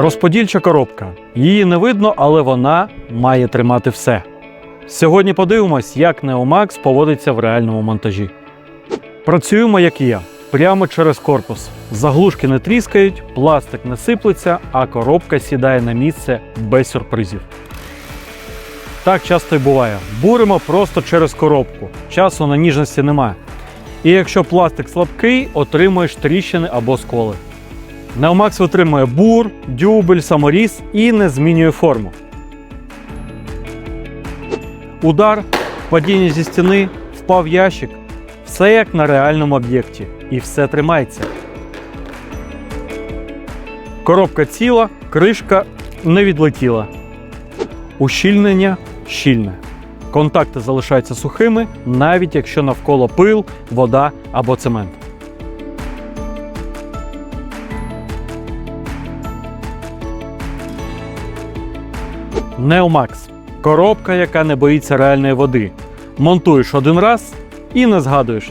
Розподільча коробка. Її не видно, але вона має тримати все. Сьогодні подивимось, як Neomax поводиться в реальному монтажі. Працюємо як є, прямо через корпус. Заглушки не тріскають, пластик не сиплеться, а коробка сідає на місце без сюрпризів. Так часто й буває. Буримо просто через коробку. Часу на ніжності немає. І якщо пластик слабкий, отримуєш тріщини або сколи. Neomax витримує бур, дюбель, саморіз і не змінює форму. Удар, падіння зі стіни, впав ящик. Все як на реальному об'єкті. І все тримається. Коробка ціла, кришка не відлетіла. Ущільнення щільне. Контакти залишаються сухими, навіть якщо навколо пил, вода або цемент. Neomax коробка, яка не боїться реальної води. Монтуєш один раз і не згадуєш,